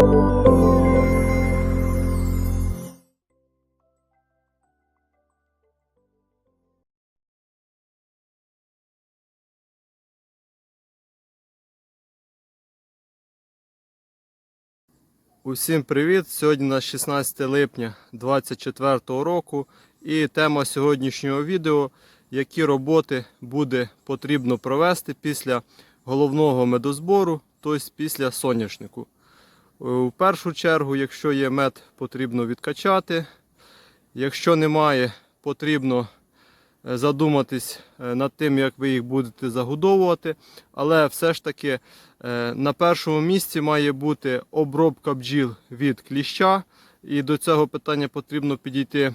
Усім привіт! Сьогодні на 16 липня 2024 року і тема сьогоднішнього відео, які роботи буде потрібно провести після головного медозбору, тобто після соняшнику. У першу чергу, якщо є мед, потрібно відкачати. Якщо немає, потрібно е, задуматись е, над тим, як ви їх будете загодовувати. Але все ж таки е, на першому місці має бути обробка бджіл від кліща. І до цього питання потрібно підійти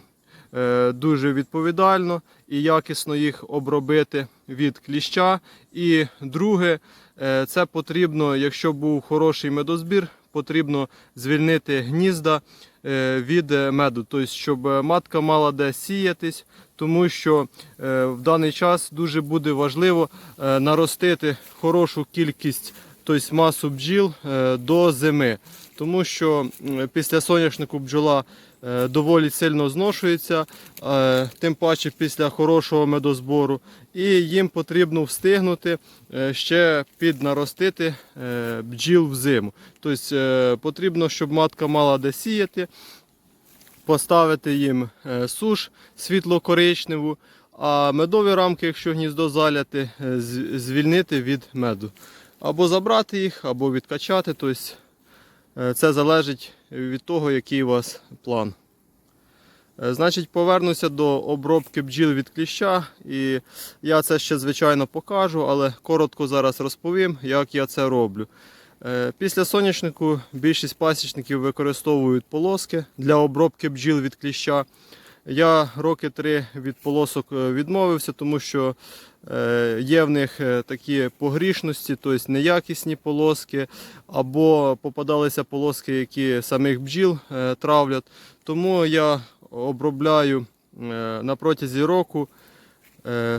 дуже відповідально і якісно їх обробити від кліща. І друге, це потрібно, якщо був хороший медозбір, потрібно звільнити гнізда е, від е, меду, тобто, щоб е, матка мала де сіятись, тому що в даний час дуже буде важливо наростити хорошу кількість, тобто масу бджіл до зими. Тому що після соняшнику бджола е, доволі сильно зношується, е, тим паче після хорошого медозбору, і їм потрібно встигнути е, ще піднаростити бджіл в зиму. Тобто потрібно, щоб матка мала де сіяти, поставити їм суш світло-коричневу, а медові рамки, якщо гніздо заляти, звільнити від меду. Або забрати їх, або відкачати. Тобто це залежить від того, який у вас план. Е, Значить, повернуся до обробки бджіл від кліща. І я це ще, звичайно, покажу, але коротко зараз розповім, як я це роблю. Е, Після соняшнику більшість пасічників використовують полоски для обробки бджіл від кліща. Я роки три від полосок е, відмовився, тому що е, є в них е, такі погрішності, тобто неякісні полоски, або попадалися полоски, які самих бджіл травлять. Тому я обробляю на протязі року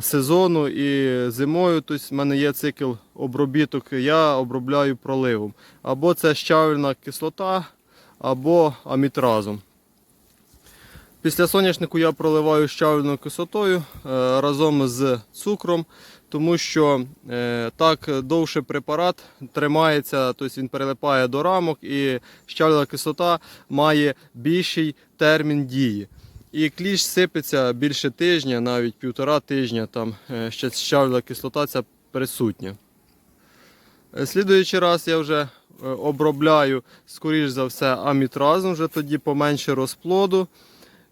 сезону і зимою. Тобто в мене є цикл обробіток, я обробляю проливом. Або це щавельна кислота, або амітразом. Після соняшнику я проливаю щавельною кислотою е, разом з цукром, тому що е, так довше препарат тримається, тобто він перелипає до рамок і щавельна кислота має більший термін дії. І кліщ сипеться більше тижня, навіть півтора тижня, там е, ще щавельна кислота ця присутня. Слідуючий раз я вже обробляю, скоріш за все, амітразом, вже тоді поменше розплоду.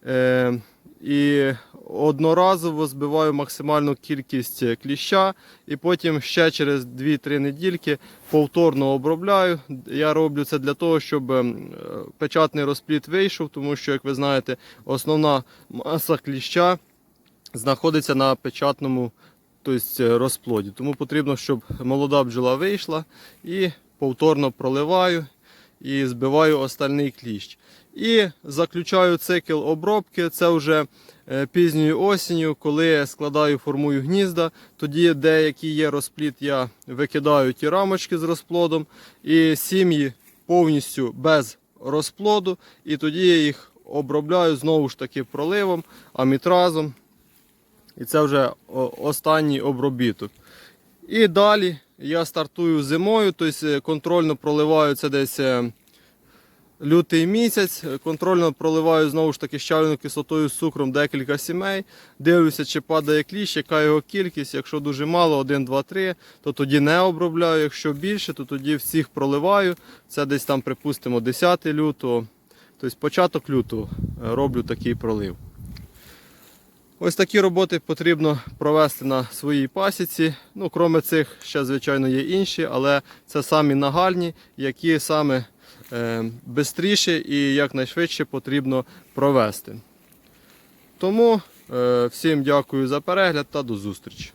Е, і одноразово збиваю максимальну кількість кліща, і потім ще через 2-3 недільки повторно обробляю. Я роблю це для того, щоб ем, е, печатний розплід вийшов, тому що, як ви знаєте, основна маса кліща знаходиться на печатному тобто, розплоді. Тому потрібно, щоб молода бджола вийшла і повторно проливаю і збиваю остальний кліщ. І заключаю цикл обробки. Це вже е, пізньою осінню, коли складаю, формую гнізда. Тоді деякі є розплід, я викидаю ті рамочки з розплодом. І сім'ї повністю без розплоду. І тоді я їх обробляю знову ж таки проливом, амітразом. І це вже останній обробіток. І далі я стартую зимою, тобто контрольно проливаю це десь е, лютий місяць. Контрольно проливаю знову ж таки щавленою кислотою з цукром декілька сімей. Дивлюся, чи падає кліщ, яка його кількість. Якщо дуже мало, 1, 2, 3, то тоді не обробляю. Якщо більше, то тоді всіх проливаю. Це десь там, припустимо, 10 лютого. Тобто початок лютого е, роблю такий пролив. Ось такі роботи потрібно провести на своїй пасіці. Ну, Кроме цих, ще, звичайно, є інші, але це самі нагальні, які саме е, швидше і якнайшвидше потрібно провести. Тому е, всім дякую за перегляд та до зустрічі.